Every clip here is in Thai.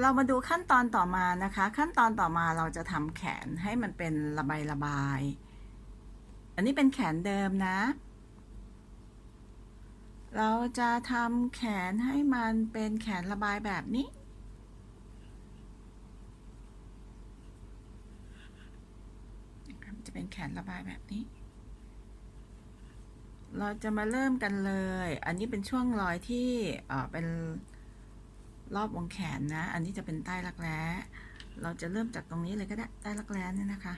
เรามาดูขั้นตอนต่อมานะคะ ขั้นตอนต่อมาเราจะทำแขนให้มันเป็นระบายระบาย อันนี้เป็นแขนเดิมนะ เราจะทำแขนให้มันเป็นแขนระบายแบบนี้ จะเป็นแขนระบายแบบนี้ เราจะมาเริ่มกันเลย อันนี้เป็นช่วงรอยที่เเป็น รอบวงแขนนะ อันนี้จะเป็นใต้รักแร้ เราจะเริ่มจากตรงนี้เลยก็ได้ ใต้รักแร้เนี่ยนะคะ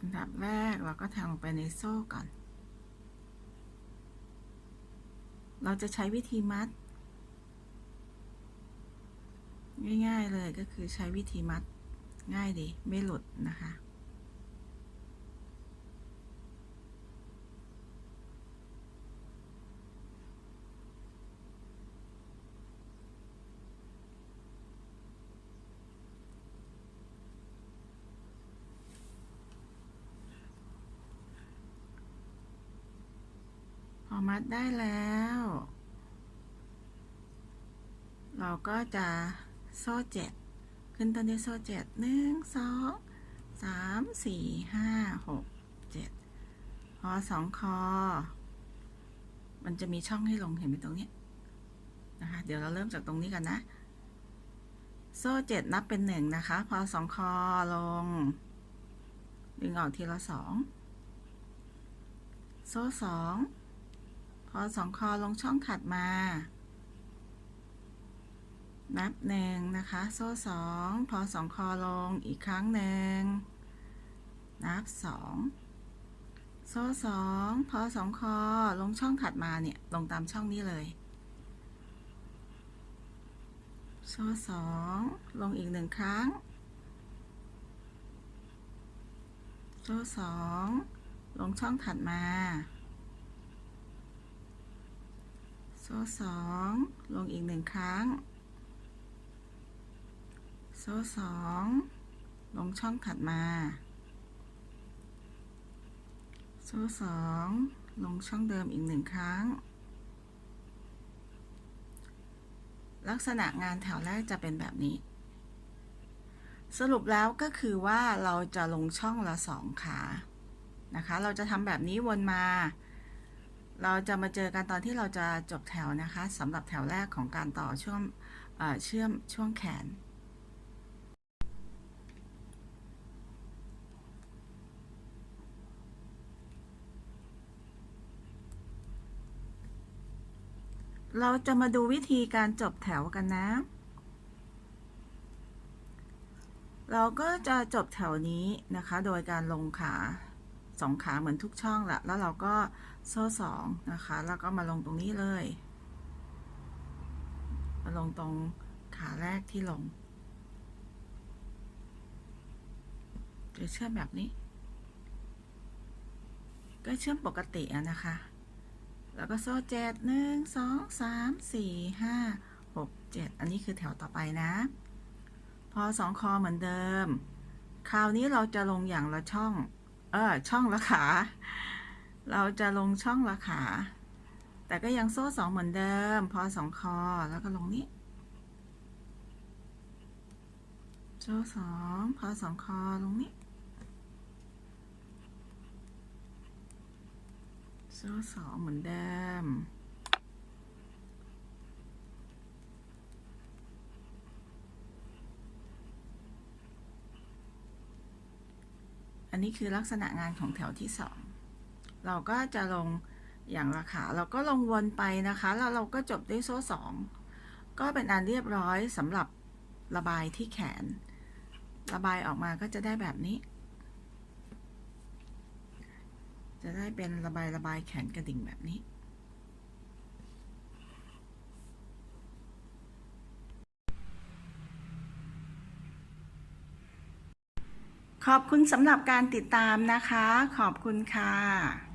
อันดับแรกเราก็ทำลงไปในโซ่ก่อน เราจะใช้วิธีมัด ง่าย ๆ เลยก็คือใช้วิธีมัดง่ายดี ไม่หลุดนะคะ มัดได้แล้ว เราก็จะโซ่เจ็ดขึ้นต้นด้วยโซ่เจ็ดหนึ่งสองสามสี่ห้าหกเจ็ดพอสองคอ มันจะมีช่องให้ลงเห็นไหมตรงนี้นะคะ เดี๋ยวเราเริ่มจากตรงนี้กันนะ โซ่เจ็ดนับเป็นหนึ่งนะคะ พอสองคอลง ดึงออกทีละสองโซ่สอง พอสองคอลงช่องถัดมา นับหนึ่งนะคะ โซ่สองพอสองคอลงอีกครั้งหนึ่ง นับสองโซ่สองพอสองคอลงช่องถัดมาเนี่ย ลงตามช่องนี้เลย โซ่สองลงอีกหนึ่งครั้ง โซ่สองลงช่องถัดมา โซ่สองลงอีกหนึ่งครั้ง โซ่สองลงช่องถัดมา โซ่สองลงช่องเดิมอีกหนึ่งครั้ง ลักษณะงานแถวแรกจะเป็นแบบนี้ สรุปแล้วก็คือว่าเราจะลงช่องละสองขา นะคะ เราจะทำแบบนี้วนมา เราจะมาเจอกันตอนที่เราจะจบแถวนะคะสำหรับแถวแรกของการต่อช่วงเอ่อเชื่อมช่วงแขน เราจะมาดูวิธีการจบแถวกันนะ เราก็จะจบแถวนี้นะคะ โดยการลงขา สองขาเหมือนทุกช่องแหละแล้วเราก็โซ่สองนะคะ แล้วก็มาลงตรงนี้เลย มาลงตรงขาแรกที่ลงจะเชื่อมแบบนี้ ก็เชื่อมปกติอะนะคะ แล้วก็โซ่เจ็ดหนึ่งสองสามสี่ห้าหกเจ็ดอันนี้คือแถวต่อไปนะ พอสองคอเหมือนเดิม คราวนี้เราจะลงอย่างละช่อง เออช่องละขาเราจะลงช่องละขาแต่ก็ยังโซ่สองเหมือนเดิม พอสองคอแล้วก็ลงนี้ โซ่สองพอสองคอลงนี้ โซ่สองเหมือนเดิม อั นนี้คือลักษณะงานของแถวที่สองเราก็จะลงอย่างราคาเราก็ลงวนไปนะคะแล้วเราก็จบด้วยโซ่สองก็เป็นอันเรียบร้อยสำหรับระบายที่แขน ระบายออกมาก็จะได้แบบนี้ จะได้เป็นระบายระบายแขนกระดิ่งแบบนี้ ขอบคุณสำหรับการติดตามนะคะ ขอบคุณค่ะ